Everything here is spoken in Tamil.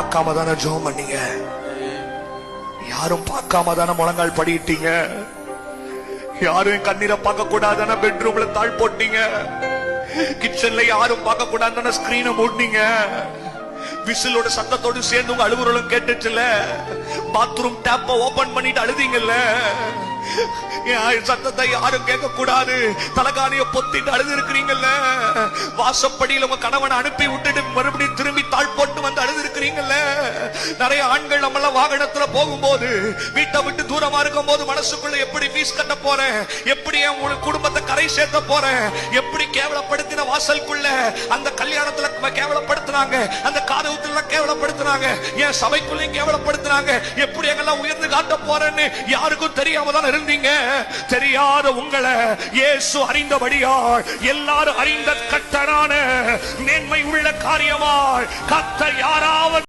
பார்க்காம தானே ஜோம் பண்ணீங்க? யாரும் பார்க்காம தானே முழங்கால் படிட்டீங்க யாரும் கண்ணீரை பார்க்க கூடாதான பெட்ரூம்ல தாழ் போட்டீங்க? கிச்சன்ல யாரும் பார்க்க கூடாதான ஸ்கிரீனை மூடினீங்க? விசிலோட சத்தத்தோடு சேர்ந்து உங்க அழுகுறலும் கேட்டுச்சுல பாத்ரூம் டேப்ப ஓபன் பண்ணிட்டு அழுதீங்கல்ல? சத்தத்தை யாரும் கேட்க கூடாது தலகாணிய பொத்திட்டு அழுது இருக்கிறீங்கல்ல வாசப்படியில் உங்க கணவனை அனுப்பி விட்டுட்டு மறுபடியும் வந்து நிறைய ஆண்கள் நம்ம எல்லாம் வாகனத்துல போகும்போது வீட்டை விட்டு தூரமா இருக்கும் போது மனசுக்குள்ள எப்படி ஃபீஸ் கட்ட போறேன்? எப்படி என் குடும்ப சேர்த்த போறேன் எப்படி கேவலப்படுத்தின வாசலுக்குள்ள அந்த கல்யாணத்துல கேவலப்படுத்தினாங்க அந்த காதகத்துல கேவலப்படுத்தினாங்க என் சபைக்குள்ளேயும் கேவலப்படுத்தினாங்க எப்படி எங்கெல்லாம் உயர்ந்து காட்ட போறேன்னு யாருக்கும் தெரியாம தான் இருந்தீங்க? தெரியாத உங்களை இயேசு அறிந்தபடியால் எல்லாரும் அறிந்த கட்டனான மேன்மை உள்ள காரியமாய் கத்தர் யாராவது